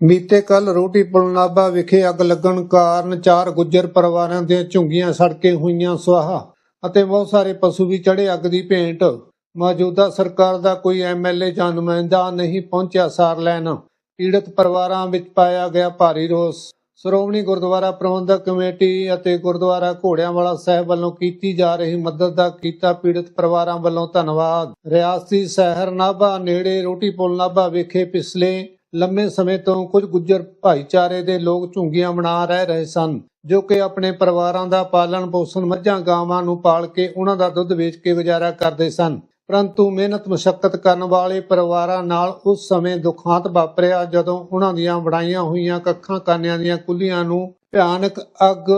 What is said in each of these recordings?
ਬੀਤੇ ਕੱਲ ਰੋਟੀ ਪੁਲ ਵਿਖੇ ਅੱਗ ਲੱਗਣ ਕਾਰਨ ਚਾਰ ਗੁੱਜਰ ਪਰਿਵਾਰਾਂ ਦੀਆਂ ਝੁੰਗੀਆਂ ਸੜ ਕੇ ਹੋਈਆਂ ਸੁਆਹ ਅਤੇ ਬਹੁਤ ਸਾਰੇ ਪਸ਼ੂ ਵੀ ਚੜੇ ਅੱਗ ਦੀ ਭੇਂਟ। ਮੌਜੂਦਾ ਸਰਕਾਰ ਦਾ ਕੋਈ ਐਮਐਲਏ ਜਾਂ ਨੁਮਾਇੰਦਾ ਨਹੀਂ ਪਹੁੰਚਿਆ ਸਾਰ ਲੈਣ। ਪੀੜਤ ਪਰਿਵਾਰਾਂ ਵਿੱਚ ਪਾਇਆ ਗਿਆ ਭਾਰੀ ਰੋਸ। ਸ਼੍ਰੋਮਣੀ ਗੁਰਦੁਆਰਾ ਪ੍ਰਬੰਧਕ ਕਮੇਟੀ ਅਤੇ ਗੁਰਦੁਆਰਾ ਘੋੜਿਆਂਵਾਲਾ ਸਾਹਿਬ ਵੱਲੋਂ ਕੀਤੀ ਜਾ ਰਹੀ ਮਦਦ ਦਾ ਕੀਤਾ ਪੀੜਤ ਪਰਿਵਾਰਾਂ ਵੱਲੋਂ ਧੰਨਵਾਦ। ਰਿਆਸਤੀ ਸ਼ਹਿਰ ਨਾਭਾ ਨੇੜੇ ਰੋਟੀ ਪੁਲ ਨਾਭਾ ਵਿਖੇ ਪਿਛਲੇ ਲੰਮੇ ਸਮੇਂ ਤੋਂ ਕੁਝ ਗੁੱਜਰ ਭਾਈਚਾਰੇ ਦੇ ਲੋਕ ਝੁੰਗੀਆਂ ਬਣਾ ਰਹਿ ਰਹੇ ਸਨ, ਜੋ ਕਿ ਆਪਣੇ ਪਰਿਵਾਰਾਂ ਦਾ ਪਾਲਣ ਪੋਸ਼ਣ ਮੱਝਾਂ ਗਾਵਾਂ ਨੂੰ ਪਾਲ ਕੇ ਉਹਨਾਂ ਦਾ ਦੁੱਧ ਵੇਚ ਕੇ ਗੁਜ਼ਾਰਾ ਕਰਦੇ ਸਨ। ਪਰੰਤੂ ਮਿਹਨਤ ਮੁਸ਼ਕਲ ਕਰਨ ਵਾਲੇ ਪਰਿਵਾਰਾਂ ਨਾਲ ਉਸ ਸਮੇਂ ਦੁਖਾਂਤ ਵਾਪਰਿਆ ਜਦੋਂ ਉਹਨਾਂ ਦੀਆਂ ਬਣਾਈਆਂ ਹੋਈਆਂ ਕੱਖਾਂ ਕਾਨਿਆਂ ਦੀਆਂ ਕੁੱਲੀਆਂ ਨੂੰ ਭਿਆਨਕ ਅੱਗ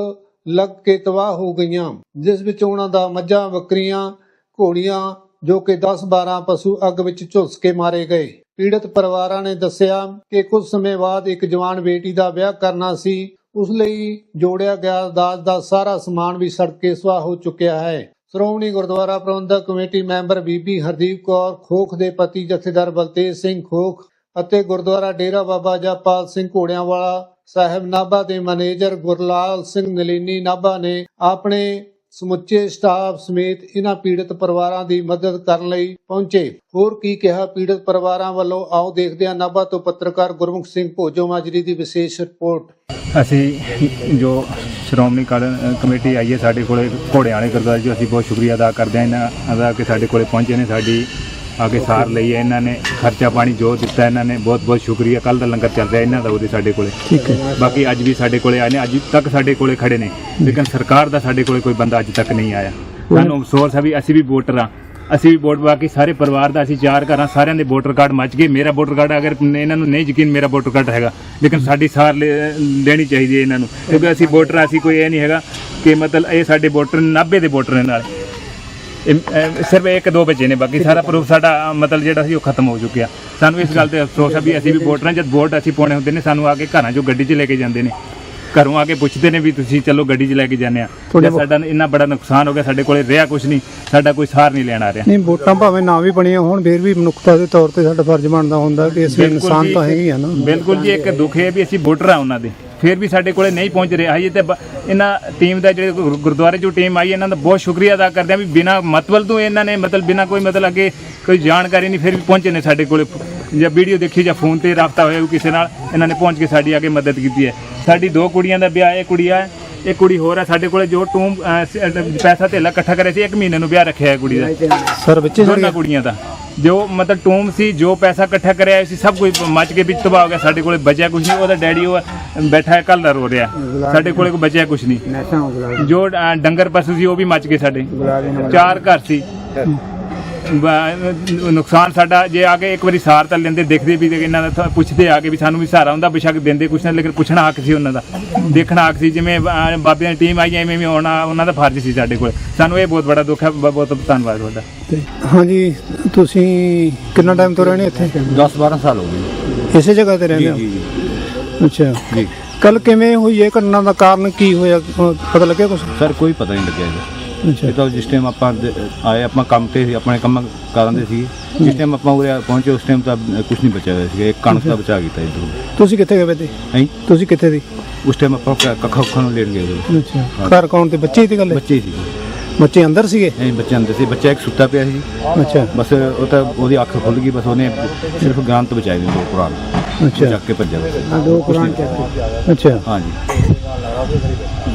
ਲੱਗ ਕੇ ਤਬਾਹ ਹੋ ਗਈਆਂ, ਜਿਸ ਵਿੱਚ ਉਹਨਾਂ ਦਾ ਮੱਝਾਂ, ਬੱਕਰੀਆਂ, ਘੋੜੀਆਂ ਜੋ ਕਿ 10-12 ਪਸ਼ੂ ਅੱਗ ਵਿੱਚ ਝੁਲਸ ਕੇ ਮਾਰੇ ਗਏ। ਪੀੜਤ ਪਰਿਵਾਰਾਂ ਨੇ ਦੱਸਿਆ ਕਿ ਕੁਝ ਸਮੇਂ ਬਾਅਦ ਇੱਕ ਜਵਾਨ ਬੇਟੀ ਦਾ ਵਿਆਹ ਕਰਨਾ ਸੀ, ਉਸ ਲਈ ਜੋੜਿਆ ਗਿਆ ਦਾਜ ਦਾ ਸਾਰਾ ਸਮਾਨ ਵੀ ਸੜ ਕੇ ਸੁਆਹ ਹੋ ਚੁੱਕਿਆ ਹੈ। ਸ਼੍ਰੋਮਣੀ ਗੁਰਦੁਆਰਾ ਪ੍ਰਬੰਧਕ ਕਮੇਟੀ ਮੈਂਬਰ ਬੀਬੀ ਹਰਦੀਪ ਕੌਰ, ਖੋਖ ਦੇ ਪਤੀ ਜਥੇਦਾਰ ਬਲਤੇਜ ਸਿੰਘ ਖੋਖ ਅਤੇ ਗੁਰਦੁਆਰਾ ਡੇਰਾ ਬਾਬਾ ਜਪਾਲ ਸਿੰਘ ਘੋੜਿਆਂਵਾਲਾ ਸਾਹਿਬ ਨਾਭਾ ਦੇ ਮੈਨੇਜਰ ਗੁਰਲਾਲ ਸਿੰਘ ਨਲੀਨੀ ਨਾਭਾ ਨੇ ਆਪਣੇ ਸਮੁੱਚੇ ਸਟਾਫ ਸਮੇਤ ਇਹਨਾਂ ਪੀੜਤ ਪਰਿਵਾਰਾਂ ਦੀ ਮਦਦ ਕਰਨ ਲਈ ਪਹੁੰਚੇ। ਹੋਰ ਕੀ ਕਿਹਾ ਪੀੜਤ ਪਰਿਵਾਰਾਂ ਵੱਲੋਂ? ਆਓ ਦੇਖਦੇ ਹਾਂ ਨਾਭਾ ਤੋਂ ਪੱਤਰਕਾਰ ਗੁਰਮੁਖ ਸਿੰਘ ਭੋਜੋ ਮਾਜਰੀ ਦੀ ਵਿਸ਼ੇਸ਼ ਰਿਪੋਰਟ। ਅਸੀਂ ਜੋ ਸ਼੍ਰੋਮਣੀ ਕਾਲ- ਕਮੇਟੀ ਆਈ ਹੈ ਸਾਡੇ ਕੋਲੇ ਘੋੜਿਆਂ ਵਾਲੇ ਗੁਰਦੁਆਰੇ ਜੀ ਅਸੀਂ ਬਹੁਤ ਸ਼ੁਕਰੀਆ ਅਦਾ ਕਰਦੇ ਹਾਂ। ਇਹਨਾਂ ਦਾ ਕਿ ਸਾਡੇ ਕੋਲੇ ਪਹੁੰਚੇ ਨੇ, ਸਾਡੀ ਕੇ ਸਾਰ ਲਈ ਹੈ। ਇਹਨਾਂ ਨੇ ਖਰਚਾ ਪਾਣੀ ਜੋ ਦਿੱਤਾ ਇਹਨਾਂ ਨੇ ਬਹੁਤ ਬਹੁਤ ਸ਼ੁਕਰੀਆ। ਕੱਲ ਦਾ ਲੰਗਰ ਚੱਲ ਰਿਹਾ ਇਹਨਾਂ ਦਾ ਉਹਦੇ ਸਾਡੇ ਕੋਲੇ। ਠੀਕ ਹੈ। ਬਾਕੀ ਅੱਜ ਵੀ ਸਾਡੇ ਕੋਲੇ ਆਏ ਨੇ ਅੱਜ ਤੱਕ ਸਾਡੇ ਕੋਲੇ ਖੜੇ ਨੇ। ਲੇਕਿਨ ਸਰਕਾਰ ਦਾ ਸਾਡੇ ਕੋਲੇ ਕੋਈ ਬੰਦਾ ਅੱਜ ਤੱਕ ਨਹੀਂ ਆਇਆ। ਸਾਨੂੰ ਅਫਸੋਸ ਹੈ ਵੀ ਅਸੀਂ ਵੀ ਵੋਟਰ ਆ ਅਸੀਂ ਵੀ ਵੋਟ ਪਾ ਕੇ ਸਾਰੇ ਪਰਿਵਾਰ ਦਾ ਅਸੀਂ ਚਾਰ ਘਰਾਂ ਸਾਰਿਆਂ ਦੇ ਵੋਟਰ ਕਾਰਡ ਮੱਚ ਗਏ। ਮੇਰਾ ਵੋਟਰ ਕਾਰਡ ਅਗਰ ਇਹਨਾਂ ਨੂੰ ਨਹੀਂ ਯਕੀਨ ਮੇਰਾ ਵੋਟਰ ਕਾਰਡ ਹੈਗਾ। ਲੇਕਿਨ ਸਾਡੀ ਸਾਰ ਲੈਣੀ ਚਾਹੀਦੀ ਹੈ ਇਹਨਾਂ ਨੂੰ। ਕਿਉਂਕਿ ਅਸੀਂ ਵੋਟਰ ਅਸੀਂ ਕੋਈ ਇਹ ਨਹੀਂ ਹੈਗਾ ਕਿ ਮਤਲਬ ਇਹ ਸਾਡੇ ਵੋਟਰ 90 ਦੇ ਵੋਟਰ ਨੇ ਨਾਲ। ਇਹ, ਅਹ, ਸਿਰਫ ਇੱਕ ਦੋ ਬੱਚੇ ਨੇ ਬਾਕੀ ਸਾਰਾ ਪ੍ਰੂਫ ਸਾਡਾ ਅਹ, ਮਤਲਬ ਜਿਹੜਾ ਸੀ ਉਹ ਖਤਮ ਹੋ ਚੁੱਕਿਆ। ਸਾਨੂੰ ਇਸ ਗੱਲ ਤੇ ਅਫਸੋਸ ਹੈ ਵੀ ਅਸੀਂ ਵੀ ਵੋਟਰਾਂ ਜਦ ਵੋਟ ਅਸੀਂ ਪਾਉਣੇ ਹੁੰਦੇ ਨੇ ਸਾਨੂੰ ਆ ਕੇ ਘਰਾਂ 'ਚੋਂ ਗੱਡੀ 'ਚ ਲੈ ਕੇ ਜਾਂਦੇ ਨੇ। ਘਰੋਂ ਆ ਕੇ ਪੁੱਛਦੇ ਨੇ ਵੀ ਤੁਸੀਂ ਚਲੋ ਗੱਡੀ 'ਚ ਲੈ ਕੇ ਜਾਂਦੇ ਆ। ਤੁਹਾਡੇ ਜਦ ਸਾਡਾ ਇੰਨਾ ਬੜਾ ਨੁਕਸਾਨ ਹੋ ਗਿਆ ਸਾਡੇ ਕੋਲੇ ਰਿਹਾ ਕੁਝ ਨਹੀਂ ਸਾਡਾ ਕੋਈ ਸਾਰ ਨਹੀਂ ਲੈਣ ਆ ਰਿਹਾ। ਨਹੀਂ ਵੋਟਾਂ ਭਾਵੇਂ ਨਾ ਵੀ ਬਣੀਆਂ ਹੋਣ ਫਿਰ ਵੀ ਮਨੁੱਖਤਾ ਦੇ ਤੌਰ ਤੇ ਸਾਡਾ ਫਰਜ਼ ਬਣਦਾ ਹੁੰਦਾ ਕਿ ਅਸੀਂ ਬਿਲਕੁਲ ਇਨਸਾਨ ਜੀ, ਤਾਂ ਹੈਗੇ ਹੀ ਆ ਨਾ। ਬਿਲਕੁਲ ਜੀ ਇੱਕ ਦੁੱਖ ਹੈ ਵੀ ਅਸੀਂ ਵੋਟਰ ਆ ਉਹਨਾਂ ਦੇ। ਫਿਰ ਵੀ ਸਾਡੇ ਕੋਲੇ ਨਹੀਂ ਪਹੁੰਚ ਰਹੇ ਹਜੇ ਤੇ ਬ- ਇਹਨਾਂ ਟੀਮ ਦਾ ਜਿਹੜੇ ਗੁਰਦੁਆਰੇ ਜੋ ਟੀਮ ਆਈ, ਇਹਨਾਂ ਦਾ ਬਹੁਤ ਸ਼ੁਕਰੀਆ ਅਦਾ ਕਰਦੇ ਆ ਵੀ ਬਿਨਾ ਮਤਲਬ ਤੋਂ ਇਹਨਾਂ ਨੇ ਮਤਲਬ ਬਿਨਾ ਕੋਈ ਮਤਲਬ ਅੱਗੇ ਕੋਈ ਜਾਣਕਾਰੀ ਨਹੀਂ, ਫਿਰ ਵੀ ਪਹੁੰਚੇ ਨੇ ਸਾਡੇ ਕੋਲੇ। ਜਾਂ ਵੀਡੀਓ ਦੇਖੀ ਜਾਂ ਫੋਨ ਤੇ ਰਾਬਤਾ ਹੋਇਆ ਕਿਸੇ ਨਾਲ, ਇਹਨਾਂ ਨੇ ਪਹੁੰਚ ਕੇ ਸਾਡੀ ਅੱਗੇ ਮਦਦ ਕੀਤੀ ਹੈ। ਸਾਡੀ ਦੋ ਕੁੜੀਆਂ ਦਾ ਵਿਆਹ ਹੈ ਕੁੜੀ ਆ ਇੱਕ ਕੁੜੀ ਹੋਰ ਹੈ ਸਾਡੇ ਕੋਲੇ ਜੋ ਟੂਮ ਪੈਸਾ ਧੇਲਾ ਇਕੱਠਾ ਕਰਿਆ ਸੀ ਇੱਕ ਮਹੀਨੇ ਨੂੰ ਵਿਆਹ ਰੱਖਿਆ ਹੈ ਕੁੜੀ ਦਾ। ਸਰ ਬੱਚੇ ਦੋਨਾਂ ਕੁੜੀਆਂ ਦਾ। ਜੋ ਮਤਲਬ ਟੂਮ ਸੀ ਜੋ ਪੈਸਾ ਇਕੱਠਾ ਕਰਿਆ ਸੀ ਸਭ ਕੁਝ ਮੱਚ ਕੇ ਵਿੱਚ ਤਬਾਹ ਹੋ ਗਿਆ ਸਾਡੇ ਕੋਲੇ ਬਚਿਆ ਕੁਝ ਨਹੀਂ ਉਹਦਾ ਡੈਡੀ ਉਹ ਬੈਠਾ ਹੈ ਕੱਲ ਦਾ ਰੋ ਰਿਹਾ। ਸਾਡੇ ਕੋਲੇ ਕੋਈ ਬਚਿਆ ਕੁਝ ਨਹੀਂ। ਜੋ। ਡੰਗਰ ਪਸ਼ੂ ਸੀ ਉਹ ਵੀ ਮੱਚ ਗਏ ਸਾਡੇ। ਚਾਰ ਘਰ ਸੀ। ਨੁਕਸਾਨ ਸਾਡਾ ਜੇ ਆ ਕੇ ਇੱਕ ਵਾਰੀ ਸਾਰ ਤਾਂ ਲੈਂਦੇ ਦੇਖਦੇ ਵੀ ਤੇ ਇਹਨਾਂ ਦਾ ਪੁੱਛਦੇ ਆ ਕੇ ਵੀ ਸਾਨੂੰ ਵੀ ਸਹਾਰਾ ਹੁੰਦਾ ਬੇਸ਼ੱਕ ਦਿੰਦੇ ਕੁਛ ਨਾ ਲੇਕਿਨ ਪੁੱਛਣਾ ਹੱਕ ਸੀ ਉਹਨਾਂ ਦਾ। ਦੇਖਣਾ ਹੱਕ ਸੀ ਜਿਵੇਂ ਅ, ਬਾਬਿਆਂ ਦੀ ਟੀਮ ਆਈ ਐਵੇਂ ਵੀ ਹੋਣਾ ਉਹਨਾਂ ਦਾ ਫਰਜ਼ ਸੀ ਸਾਡੇ ਕੋਲ। ਸਾਨੂੰ ਇਹ ਬਹੁਤ ਬੜਾ ਦੁੱਖ ਹੈ ਬਹੁਤ ਧੰਨਵਾਦ ਤੁਹਾਡਾ। ਹਾਂਜੀ ਤੁਸੀਂ ਕਿੰਨਾ ਟਾਈਮ ਤੋਂ ਰਹਿਣੇ ਇੱਥੇ? 10 12 ਸਾਲ ਹੋ ਗਏ। ਇਸੇ ਜਗ੍ਹਾ ਤੇ ਰਹਿੰਦੇ ਜੀ ਹੋ ਅੱਛਾ। ਜੀ। ਕੱਲ ਕਿਵੇਂ ਹੋਈ ਇਹ ਘਟਨਾ ਦਾ ਕਾਰਨ ਕੀ ਹੋਇਆ? ਪਤਾ ਲੱਗਿਆ ਕੁਝ ਸਰ ਕੋਈ ਪਤਾ ਨਹੀਂ ਲੱਗਿਆ ਜੀ। ਤਾਂ ਜਿਸ ਟਾਈਮ ਆਪਾਂ ਦ- ਆਏ ਆਪਾਂ ਕੰਮ ਤੇ ਸੀ ਆਪਣੇ ਕੰਮ ਕਰਨ ਦੇ ਸੀ ਜਿਸ ਟਾਈਮ ਆਪਾਂ ਉਰੇ ਪਹੁੰਚੇ ਉਸ ਟਾਈਮ ਤਾਂ ਕੁਝ ਨਹੀਂ ਬਚਿਆ ਹੋਇਆ ਸੀਗਾ ਇੱਕ ਕਣਕ ਦਾ ਬਚਾ ਕੀਤਾ ਇਧਰ। ਤੁਸੀਂ ਕਿੱਥੇ ਗਏ ਬੇਟੇ? ਨਹੀਂ ਤੁਸੀਂ ਕਿੱਥੇ ਸੀ? ਉਸ ਟਾਈਮ ਆਪਾਂ ਕ- ਕੱਖਾ ਉੱਖਾ ਨੂੰ ਲੈਣ ਗਏ ਸੀ ਅੱਛਾ। ਘਰ ਕੌਣ ਤੇ? ਬੱਚੇ ਦੀ ਗੱਲ ਹੈ? ਬੱਚੇ ਸੀ ਬੱਚੇ ਅੰਦਰ ਸੀਗੇ? ਨਹੀਂ ਬੱਚੇ ਅੰਦਰ ਸੀ। ਬੱਚਾ ਇੱਕ ਸੁੱਤਾ ਪਿਆ ਸੀ। ਅੱਛਾ। ਬਸ ਉਹ ਤਾਂ ਉਹਦੀ ਅੱਖ ਖੁੱਲ ਗਈ ਬਸ ਉਹਨੇ ਸਿਰਫ ਗਾਂ ਤੋਂ ਬਚਾਈ ਦੋ ਕੁਰਾਨ। ਅੱਛਾ। ਚੱਕ ਕੇ ਭੱਜਿਆ। ਬਸ। ਦੋ ਅੱਛਾ। ਹਾਂਜੀ।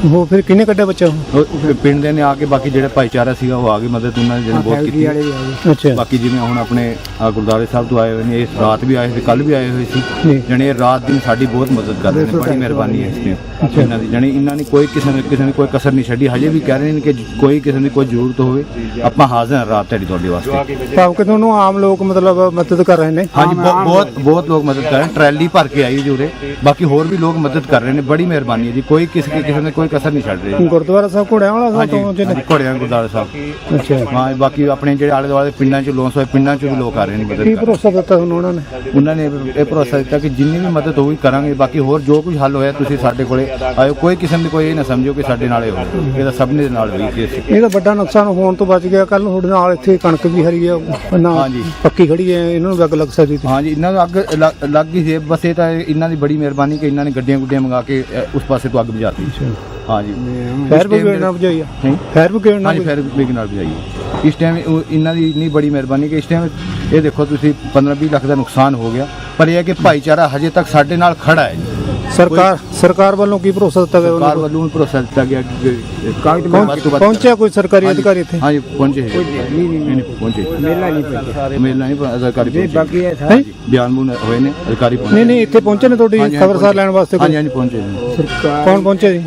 ਉਹ ਫਿਰ ਕਿੰਨੇ ਕੱਢਿਆ ਬੱਚਾ ਉਹ? ਪਿੰਡ ਦੇ ਨੇ ਆ ਕੇ ਬਾਕੀ ਜਿਹੜਾ ਭਾਈਚਾਰਾ ਸੀਗਾ ਉਹ ਆ ਕੇ ਮਦਦ ਉਹਨਾਂ ਨੇ ਜਿਹੜੀ ਬਹੁਤ ਕੀਤੀ। ਅੱਛਾ। ਬਾਕੀ ਜਿਵੇਂ ਹੁਣ ਆਪਣੇ ਆਹ ਗੁਰਦੁਆਰੇ ਸਾਹਿਬ ਤੋਂ ਆਏ ਹੋਏ ਨੇ ਇਸ ਰਾਤ ਵੀ ਆਏ ਸੀ ਕੱਲ ਵੀ ਆਏ ਹੋਏ ਸੀ। ਜਣੇ ਰਾਤ ਦਿਨ ਸਾਡੀ ਬਹੁਤ ਮਦਦ ਕਰ ਰਹੇ ਨੇ ਬੜੀ ਮਿਹਰਬਾਨੀ ਹੈ ਇਸ ਤੇ। ਇਹਨਾਂ ਦੀ ਜਣੇ ਇਹਨਾਂ ਨੇ ਕੋਈ ਕਿਸੇ ਨੇ ਕਿਸੇ ਨੇ ਕੋਈ ਕਸਰ ਨਹੀਂ ਛੱਡੀ। ਹਜੇ ਵੀ ਕਹਿ ਰਹੇ ਨੇ ਕਿ ਕੋਈ ਕਿਸੇ ਨੂੰ ਕੋਈ ਜ਼ਰੂਰਤ ਹੋਵੇ ਆਪਾਂ ਹਾਜ਼ਰ ਹਾਂ ਰਾਤ ਤੁਹਾਡੀ ਤੁਹਾਡੇ ਵਾਸਤੇ। ਭਾਵ ਕਿ ਤੁਹਾਨੂੰ ਆਮ ਲੋਕ ਮਤਲਬ ਮਦਦ ਕਰ ਰਹੇ ਨੇ। ਹਾਂਜੀ ਬਹੁਤ ਬਹੁਤ ਲੋਕ ਮਦਦ ਕਰ ਰਹੇ ਨੇ ਟਰੈਲੀ ਭਰ ਕੇ ਆਈ ਜੀ ਉਰੇ। ਬਾਕੀ ਹੋਰ ਵੀ ਲੋਕ ਮਦਦ ਕਰ ਰਹੇ ਨੇ ਬੜੀ ਮਿਹਰਬਾਨੀ ਹੈ ਜੀ। ਕੋਈ ਕਿਸੇ ਕਿਸੇ ਨੇ ਕੋਈ ਕਸਰ ਨਹੀਂ ਛੱਡ ਰਹੀ। ਗੁਰਦੁਆਰਾ ਸਾਹਿਬ ਘੋੜਿਆਂ ਵਾਲਾ ਸਾਹਿਬ ਹਾਂਜੀ ਤੋਂ ਜਿਹਨੇ ਹਾਂਜੀ, ਘੋੜਿਆਂ ਦੇ ਗੁਰਦੁਆਰਾ ਸਾਹਿਬ। ਅੱਛਾ। ਹਾਂ ਬਾਕੀ ਆਪਣੇ ਜਿਹੜੇ ਆਲੇ ਦੁਆਲੇ ਪਿੰਡਾਂ ਚ ਲੋਸ ਹੋਏ ਪਿੰਡਾਂ ਚ ਵੀ ਲੋਕ ਆ ਰਹੇ ਨੇ ਮਦਦ ਕੀ ਕਰਨ। ਭਰੋਸਾ ਦਿੱਤਾ ਤੁਹਾਨੂੰ ਉਹਨਾਂ ਨੇ? ਉਹਨਾਂ ਨੇ ਇਹ ਭਰੋਸਾ ਦਿੱਤਾ ਕਿ ਜਿੰਨੀ ਵੀ ਮਦਦ ਹੋਈ ਕਰਾਂਗੇ ਬਾਕੀ ਹੋਰ ਜੋ ਕੁਝ ਹੱਲ ਹੋਇਆ ਤੁਸੀਂ ਸਾਡੇ ਕੋਲੇ ਆਇਓ। ਕੋਈ ਕਿਸਮ ਦੀ ਕੋਈ ਇਹ ਨਾ ਸਮਝੋ ਕਿ ਸਾਡੇ ਨਾਲ ਇਹ ਹੋਇਆ ਇਹ ਤਾਂ ਸਭ ਦੇ ਨਾਲ ਹੋਈ ਕੇਸ ਇਹਦਾ ਵੱਡਾ ਨੁਕਸਾਨ ਹੋਣ ਤੋਂ ਬਚ ਗਿਆ। ਕੱਲ ਤੁਹਾਡੇ ਨਾਲ ਇੱਥੇ ਕਣਕ ਵੀ ਹਰੀ ਆ ਨਾ ਹਾਂਜੀ। ਪੱਕੀ ਖੜੀ ਹੈ ਇਹਨਾਂ ਨੂੰ ਵੀ ਅੱਗ ਲੱਗ ਸਕਦੀ ਸੀ। ਹਾਂਜੀ ਇਹਨਾਂ ਨੂੰ ਅੱਗ ਲੱਗ- ਲੱਗ ਗਈ ਸੀ। ਬਸ ਇਹ ਤਾਂ ਇਹਨਾਂ ਦੀ ਬੜੀ ਮਿਹਰਬਾਨੀ ਕਿ ਇਹਨਾਂ ਨੇ ਗੱਡੀਆਂ ਗੁੱਡੀਆਂ ਮੰਗਾ ਕੇ ਅ, ਉਸ ਪਾਸੇ ਤੋਂ ਅੱਗ ਬੁਝਾਤੀ ਹਾਂਜੀ ਫਾਇਰ ਬ੍ਰਿਗੇਡ ਨਾਲ ਬੁਝਾਈ ਆ। ਹੈਂ? ਫਾਇਰ ਬ੍ਰਿਗੇਡ ਨਾਲ ਹਾਂਜੀ ਫਿਰ ਬਿਗ ਨਾਲ ਬੁਝਾਈ ਇਸ ਟਾਈਮ ਇਹਨਾਂ ਦੀ ਇੰਨੀ ਬੜੀ ਮਿਹਰਬਾਨੀ ਕਿ ਇਸ ਟਾਈਮ ਇਹ ਦੇਖੋ ਤੁਸੀਂ 15-20 ਲੱਖ ਦਾ ਨੁਕਸਾਨ ਹੋ ਗਿਆ। ਪਰ ਇਹ ਹੈ ਕਿ ਭਾਈਚਾਰਾ ਹਜੇ ਤੱਕ ਸਾਡੇ ਨਾਲ ਖੜਾ ਹੈ ਸਰਕਾਰ ਸਰਕਾਰ ਵੱਲੋਂ ਕੀ ਭਰੋਸਾ ਦਿੱਤਾ ਗਿਆ ਉਹਨਾਂ ਸਰਕਾਰ ਵੱਲੋਂ ਵੀ ਭਰੋਸਾ ਦਿੱਤਾ ਗਿਆ ਕਿ ਕਾਗਜ਼ ਪਹੁੰਚ- ਪਹੁੰਚਿਆ ਕੋਈ ਸਰਕਾਰੀ ਅਧਿਕਾਰੀ ਇੱਥੇ? ਹਾਂਜੀ ਪਹੁੰਚੇ ਹੈ। ਨਹੀਂ ਨਹੀਂ ਪਹੁੰਚੇ। ਮੇਲਾ ਨਹੀਂ ਪਹੁੰਚੇ ਮੇਲਾ ਨਹੀਂ ਪਹੁੰਚੇ, ਅਧਿਕਾਰੀ ਪਹੁੰਚੇ। ਬਾਕੀ ਹੈਂ? ਬਿਆਨ ਬੂਨ ਹੋਏ ਨੇ ਅਧਿਕਾਰੀ ਪਹੁੰਚੇ ਨਹੀਂ ਨਹੀਂ ਇੱਥੇ ਪਹੁੰਚੇ ਨੇ ਤੁਹਾਡੀ ਹਾਂਜੀ, ਖਬਰਸਾਰ ਲੈਣ ਵਾਸਤੇ ਹਾਂਜੀ ਕੋਈ? ਹਾਂਜੀ ਪਹੁੰਚੇ ਨੇ। ਕੌਣ ਪਹੁੰਚੇ ਜੀ?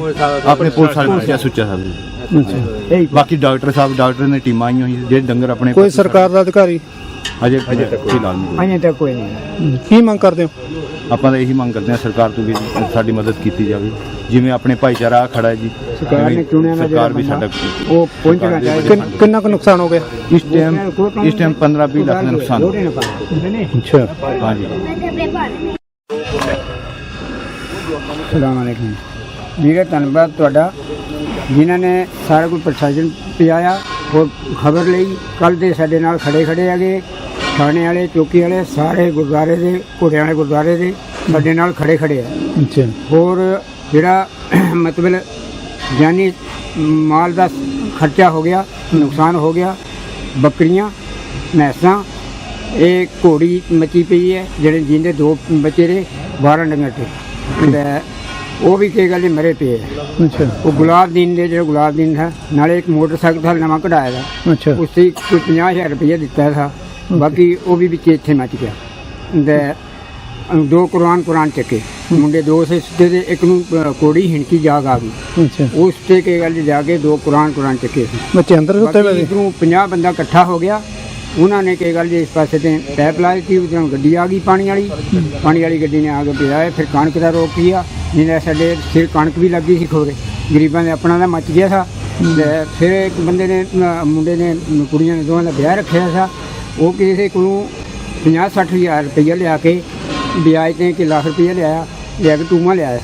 ਆਪਣੇ ਪੁਲਿਸ ਵਾਲੇ ਪਹੁੰਚਿਆ ਸੁੱਚਾ ਸਾਹਿਬ ਜੀ। ਅੱਛਾ। ਬਾਕੀ ਡਾਕਟਰ ਸਾਹਿਬ ਡਾਕਟਰ ਨੇ ਟੀਮਾਂ ਆਈਆਂ ਹੋਈਆਂ ਜਿਹੜੇ ਡੰਗਰ ਆਪਣੇ ਕੋਈ ਸਰਕਾਰ ਦਾ ਅਧਿਕਾਰੀ? ਅਜੇ ਅਜੇ ਫਿਲਹਾਲ ਨਹੀਂ ਅਜੇ ਤੱਕ ਕੋਈ ਨਹੀਂ। ਕੀ ਮੰਗ ਕਰਦੇ ਹੋ? ਆਪਾਂ ਤਾਂ ਇਹੀ ਮੰਗ ਕਰਦੇ ਹਾਂ ਸਰਕਾਰ ਤੋਂ ਵੀ ਸਾਡੀ ਮਦਦ ਕੀਤੀ ਜਾਵੇ। ਜਿਵੇਂ ਆਪਣੇ ਭਾਈਚਾਰਾ ਖੜਾ ਹੈ ਜੀ ਸਰਕਾਰ ਨੇ ਚੁਣਿਆ ਨਾ ਸਰਕਾਰ ਵੀ ਸਾਡਾ ਉਹ ਪਹੁੰਚਣਾ ਚਾਹੀਦਾ ਕਿੰਨ- ਕੁ ਨੁਕਸਾਨ ਹੋ ਗਿਆ? ਇਸ ਟਾਈਮ ਇਸ ਟਾਈਮ 15 20 ਲੱਖ ਦਾ ਨੁਕਸਾਨ ਹੋ ਗਿਆ। ਅੱਛਾ। ਹਾਂਜੀ। ਸਲਾਮ ਅਲੈਕੁਮ। ਵੀਰੇ ਧੰਨਵਾਦ ਤੁਹਾਡਾ ਜਿਨ੍ਹਾਂ ਨੇ ਸਾਰਾ ਕੁਝ ਪ੍ਰਸ਼ਾਸਨ ਪਿਆਇਆ। ਔਰ ਖਬਰ ਲਈ ਕੱਲ ਦੇ ਸਾਡੇ ਨਾਲ ਖੜੇ ਖੜੇ ਹੈਗੇ। ਥਾਣੇ ਵਾਲੇ ਚੌਕੀ ਵਾਲੇ ਸਾਰੇ ਗੁਰਦੁਆਰੇ ਦੇ ਘੋੜਿਆਂ ਵਾਲੇ ਗੁਰਦੁਆਰੇ ਦੇ ਸਾਡੇ ਨਾਲ ਖੜੇ ਖੜੇ ਆ। ਅੱਛਾ। ਹੋਰ ਜਿਹੜਾ ਮਤਲਬ ਜਾਨੀ ਮਾਲ ਦਾ ਖਰਚਾ ਹੋ ਗਿਆ ਨੁਕਸਾਨ ਹੋ ਗਿਆ ਬੱਕਰੀਆਂ ਮੈਸਾਂ ਇਹ ਘੋੜੀ ਮੱਚੀ ਪਈ ਹੈ ਜਿਹੜੇ ਜਿੰਦੇ ਦੋ ਬੱਚੇ ਨੇ 12 ਡੰਗਰ ਤੇ। ਉਹ ਵੀ ਕਈ ਗੱਲ ਨਹੀਂ ਮਰੇ ਪਏ। ਅੱਛਾ। ਉਹ ਗੁਲਾਬ ਦੀਨ ਦੇ ਜਿਹੜਾ ਗੁਲਾਬ ਦੀਨ ਹੈ ਨਾਲੇ ਇੱਕ ਮੋਟਰਸਾਈਕਲ ਦਾ ਨਵਾਂ ਕਢਾਇਆ ਦਾ। ਅੱਛਾ। ਉਸੇ ਕੋਈ 50000 ਰੁਪਏ ਦਿੱਤਾ ਥਾ। ਬਾਕੀ ਉਹ ਵੀ ਵਿੱਚ ਇੱਥੇ ਮੱਚ ਗਿਆ। ਤੇ ਦੋ ਕੁਰਾਨ ਕੁਰਾਨ ਚੱਕੇ। ਮੁੰਡੇ ਦੋ ਸੇ ਸਿੱਧੇ ਦੇ ਇੱਕ ਨੂੰ ਅ, ਕੋੜੀ ਹਿਣਕੀ ਜਾਗ ਆ ਗਈ। ਅੱਛਾ। ਉਸ ਤੇ ਕੇ ਗੱਲ ਜਾ ਕੇ ਦੋ ਕੁਰਾਨ ਕੁਰਾਨ ਚੱਕੇ ਸੀ। ਬੱਚੇ ਅੰਦਰ ਸੁੱਤੇ ਬਾਕੀ ਪਏ ਸੀ? ਇਧਰੋਂ 50 ਬੰਦਾ ਇਕੱਠਾ ਹੋ ਗਿਆ। ਉਹਨਾਂ ਨੇ ਕੀ ਗੱਲ ਜੀ ਇਸ ਪਾਸੇ ਤੇ ਪੈਪ ਲਾਈ ਸੀ ਉਧਰੋਂ ਗੱਡੀ ਆ ਗਈ ਪਾਣੀ ਵਾਲੀ। ਪਾਣੀ ਵਾਲੀ ਗੱਡੀ ਨੇ ਆ ਕੇ ਪਿਆ ਫਿਰ ਕਣਕ ਦਾ ਰੋਕ ਕੀਆ ਨਹੀਂ ਤਾਂ ਸਾਡੇ ਸਿਰ ਕਣਕ ਵੀ ਲੱਗੀ ਸੀ ਖੋਰੇ। ਗਰੀਬਾਂ ਦੇ ਆਪਣਾ ਦਾ ਮੱਚ ਗਿਆ ਸਾ। ਤੇ ਫਿਰ ਇੱਕ ਬੰਦੇ ਨੇ ਮੁੰਡੇ ਨੇ ਕੁੜੀਆਂ ਨੇ ਦੋਵਾਂ ਦਾ ਵਿਆਹ ਰੱਖਿਆ ਸਾ। ਉਹ ਕਿਸੇ ਕੋਲੋਂ 50 60 ਹਜ਼ਾਰ ਰੁਪਈਆ ਲਿਆ ਕੇ ਵਿਆਜ ਤੇ ਕਿ ਲੱਖ ਰੁਪਈਆ ਲਿਆਇਆ ਲਿਆ ਕੇ ਟੂਮਾ ਲਿਆਇਆ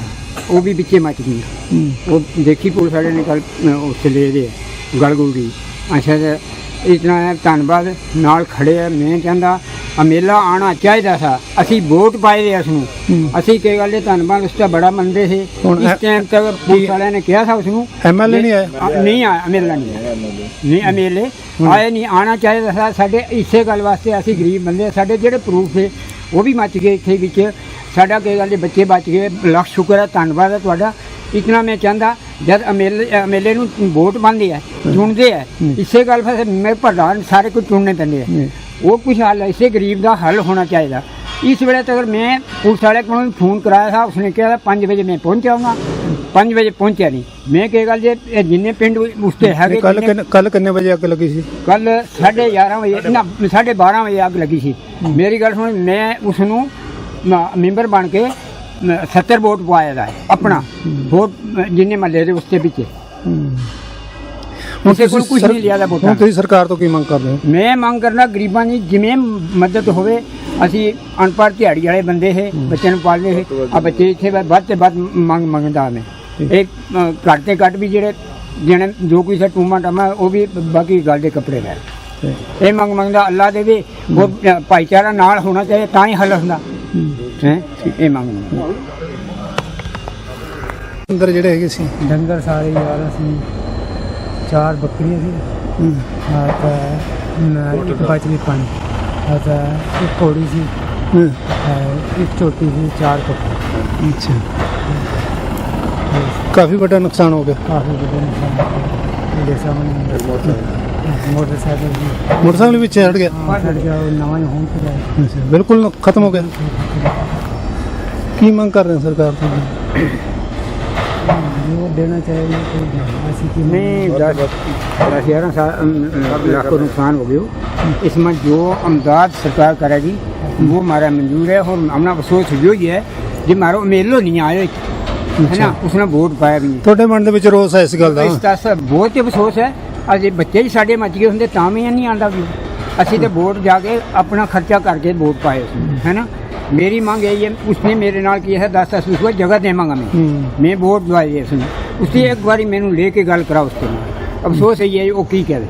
ਉਹ ਵੀ ਵਿੱਚੇ ਮੱਚ ਗਈ। ਉਹ ਦੇਖੀ ਪੁਲਿਸ ਵਾਲੇ ਨੇ ਕੱਲ ਉਸ ਲੈ ਦੇ ਗਲ ਗੁਲ ਗਈ। ਅੱਛਾ। ਇਤਨਾ ਹੈ ਧੰਨਵਾਦ। ਨਾਲ ਖੜੇ ਆ ਮੈਂ ਕਹਿੰਦਾ ਆ ਮੇਲਾ ਆਣਾ ਚਾਹੀਦਾ ਸੀ। ਅਸੀਂ ਵੋਟ ਪਾਏ ਦੇ ਉਸ ਨੂੰ ਅਸੀਂ ਕੀ ਗੱਲ ਹੈ ਧੰਨਵਾਦ ਉਸ ਦਾ ਬੜਾ ਮੰਨਦੇ ਸੀ। ਹੁਣ ਇਸ ਇਹ- ਟਾਈਮ ਤੱਕ ਪੁਲਿਸ ਵਾਲਿਆਂ ਨੇ ਕਿਹਾ ਸੀ ਉਸ ਨੂੰ ਐਮਐਲਏ ਨਹੀਂ ਆਇਆ? ਨਹੀਂ ਆਇਆ ਮੇਲਾ ਨਹੀਂ ਆਇਆ। ਨਹੀਂ ਐਮਐਲਏ ਆਏ ਨਹੀਂ ਆਣਾ ਚਾਹੀਦਾ ਸੀ। ਸਾਡੇ ਇਸੇ ਗੱਲ ਵਾਸਤੇ ਅਸੀਂ ਗਰੀਬ ਬੰਦੇ। ਸਾਡੇ ਜਿਹੜੇ ਪ੍ਰੂਫ ਸੀ ਉਹ ਵੀ ਮੱਚ ਗਏ ਇੱਥੇ ਵਿੱਚ। ਸਾਡਾ ਕੀ ਗੱਲ ਹੈ ਬੱਚੇ ਬਚ ਗਏ। ਲੱਖ ਸ਼ੁਕਰ ਹੈ ਧੰਨਵਾਦ ਹੈ ਤੁਹਾਡਾ। ਇਤਨਾ ਮੈਂ ਚਾਹੁੰਦਾ ਜਦ ਐਮਐਲਏ ਐਮਐਲਏ ਨੂੰ ਵੋਟ ਪਾਉਂਦੇ ਆ ਚੁਣਦੇ ਆ ਇਸੇ ਗੱਲ ਫਿਰ ਮੇਰੇ ਪ੍ਰਧਾਨ ਸਾਰੇ ਕੁਝ ਚੁਣਨੇ ਪੈਂਦੇ ਆ ਉਹ ਕੁਝ ਹੱਲ ਇਸੇ ਗਰੀਬ ਦਾ ਹੱਲ ਹੋਣਾ ਚਾਹੀਦਾ। ਇਸ ਵੇਲੇ ਤੱਕ ਮੈਂ ਪੁਲਿਸ ਵਾਲੇ ਕੋਲ ਫੋਨ ਕਰਾਇਆ ਸੀ ਉਸਨੇ ਕਿਹਾ 5 ਵਜੇ ਮੈਂ ਪਹੁੰਚ ਜਾਊਂਗਾ। 5 ਵਜੇ ਪਹੁੰਚਿਆ ਨਹੀਂ। ਮੈਂ ਕੀ ਗੱਲ ਜੇ ਇਹ ਜਿੰਨੇ ਪਿੰਡ ਉਸਤੇ ਹੈਗੇ ਕੱਲ ਕੱਲ ਕਿੰਨੇ ਵਜੇ ਅੱਗ ਲੱਗੀ ਸੀ? ਕੱਲ 11:30 ਵਜੇ ਨਾ 12:30 ਵਜੇ ਅੱਗ ਲੱਗੀ ਸੀ। ਮੇਰੀ ਗੱਲ ਸੁਣ ਮੈਂ ਉਸ ਨੂੰ ਮੈਂਬਰ ਬਣ ਕੇ 70 ਵੋਟ ਪਵਾਇਆ ਦਾ ਆਪਣਾ। ਵੋਟ ਜਿੰਨੇ ਮਹੱਲੇ ਦੇ ਉਸਤੇ ਵਿੱਚ। ਕਿਸੇ ਕੋਲ ਸਰ- ਨਹੀਂ ਲਿਆ ਦਾ ਵੋਟਾਂ। ਤੁਸੀਂ ਸਰਕਾਰ ਤੋਂ ਕੀ ਮੰਗ ਕਰਦੇ ਹੋ? ਮੈਂ ਮੰਗ ਕਰਨਾ ਗਰੀਬਾਂ ਦੀ ਜਿਵੇਂ ਮਦਦ ਹੋਵੇ ਅਸੀਂ ਅਨਪੜ੍ਹ ਦਿਹਾੜੀ ਵਾਲੇ ਬੰਦੇ ਹੈ। ਬੱਚਿਆਂ ਨੂੰ ਪਾਲਦੇ ਹੈ ਆ ਬੱਚੇ ਇੱਥੇ ਵੱਧ ਤੇ ਵੱਧ ਮੰਗ ਮੰਗਦਾ ਮੈਂ। ਇੱਕ ਅ, ਘੱਟ ਤੇ ਘੱਟ ਵੀ ਜਿਹੜੇ ਜਿਹਨੇ ਜੋ ਕੋਈ ਸਾ ਟੂਮਾ ਟਾਮਾ ਉਹ ਵੀ ਬਾਕੀ ਗੱਲ ਦੇ ਕੱਪੜੇ ਲੈ ਇਹ ਮੰਗ ਮੰਗਦਾ ਅੱਲਾ ਦੇਵੇ ਉਹ ਅ, ਭਾਈਚਾਰਾ ਨਾਲ ਹੋਣਾ ਚਾਹੀਦਾ ਤਾਂ ਹੀ ਹੱਲ ਹੁੰਦਾ। ਹੈ? ਇਹ ਮੰਗ ਮੰਗਦਾ। ਅੰਦਰ ਜਿਹੜੇ ਹੈਗੇ ਸੀ। ਡੰਗਰ ਸਾਰੇ ਯਾਰ ਅਸੀਂ ਚਾਰ ਬੱਕਰੀਆਂ ਸੀ। ਹਾਂ। ਤਾਂ ਇੱਕ ਬਚਲੀ ਹਾਂ ਤਾਂ ਇੱਕ ਘੋੜੀ ਸੀ। ਹੂੰ, ਹਾਂ, ਇੱਕ ਛੋਟੀ ਸੀ ਚਾਰ ਬੱਕਰੀ ਅੱਛਾ। काफ़ी बड़ा नुकसान हो गया। काफ़ी बड़ा नुकसान मोटरसाइकिल भी चढ़ गया। अच्छा, बिल्कुल ख़त्म हो गया। की मांग कर रहे हैं सरकार से? देना चाहिए नहीं। दस ग्यारह साल लाखों नुकसान हो गया। इसमें जो अमदाद सरकार करेगी वो हमारा मंजूर है और हमारा अफसोस यही है जो हमारा मेलो नहीं आए। है ना उसने वोट पाया भी नहीं ਤੁਹਾਡੇ ਮਨ ਦੇ ਵਿੱਚ ਰੋਸ ਹੈ ਇਸ ਗੱਲ ਦਾ ਇਸ ਦਾ ਸ- ਬਹੁਤ ਹੀ ਅਫਸੋਸ ਹੈ ਅਜੇ ਬੱਚੇ ਹੀ ਸਾਡੇ ਮੱਚ ਗਏ ਹੁੰਦੇ ਤਾਂ ਵੀ ਇਹ ਨਹੀਂ ਆਂਦਾ ਵੀ ਅਸੀਂ ਤੇ ਵੋਟ ਜਾ ਕੇ ਆਪਣਾ ਖਰਚਾ ਕਰਕੇ ਵੋਟ ਪਾਏ ਸੀ ਹੈ ਨਾ ਮੇਰੀ ਮੰਗ ਇਹ ਹੈ ਉਸਨੇ ਮੇਰੇ ਨਾਲ ਕੀ ਹੈ 10 10 उसको जगह देवांगा मैं ਹੂੰ मैं वोट दवाई है उसने उससे एक बारी मैंने लेके गल करा उसके ਨਾਲ ਅਫਸੋਸ ਇਹ ਹੈ ਉਹ ਕੀ ਕਹੇ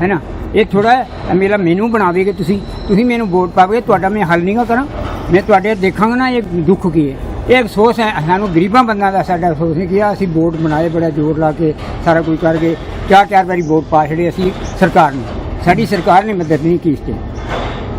ਹੈ ਨਾ ਇਹ ਥੋੜਾ ਮੇਰਾ ਮੈਨੂ ਬਣਾਵੇਗੇ ਤੁਸੀਂ ਤੁਸੀਂ ਮੈਨੂੰ ਵੋਟ ਪਾਓਗੇ ਤੁਹਾਡਾ ਮੈਂ ਹੱਲ ਨਹੀਂਗਾ ਕਰਾਂ ਮੈਂ ਤੁਹਾਡੇ ਦੇਖਾਂਗਾ ਨਾ ਇਹ ਦੁੱਖ ਕੀ ਹੈ ਇਹ ਅਫਸੋਸ ਹੈ ਸਾਨੂੰ ਗਰੀਬਾਂ ਬੰਦਿਆਂ ਦਾ ਸਾਡਾ ਅਫਸੋਸ ਨਹੀਂ ਕਿ ਅਸੀਂ ਵੋਟ ਬਣਾਏ ਬੜਾ ਜ਼ੋਰ ਲਾ ਕੇ ਸਾਰਾ ਕੁਝ ਕਰਕੇ ਚਾਰ ਚਾਰ ਵਾਰੀ ਵੋਟ ਪਾ ਛੜੇ ਅਸੀਂ ਸਰਕਾਰ ਨੂੰ। ਸਾਡੀ ਸਰਕਾਰ ਨੇ ਮਦਦ ਨਹੀਂ ਕੀਤੀ ਇਸ ਤੇ।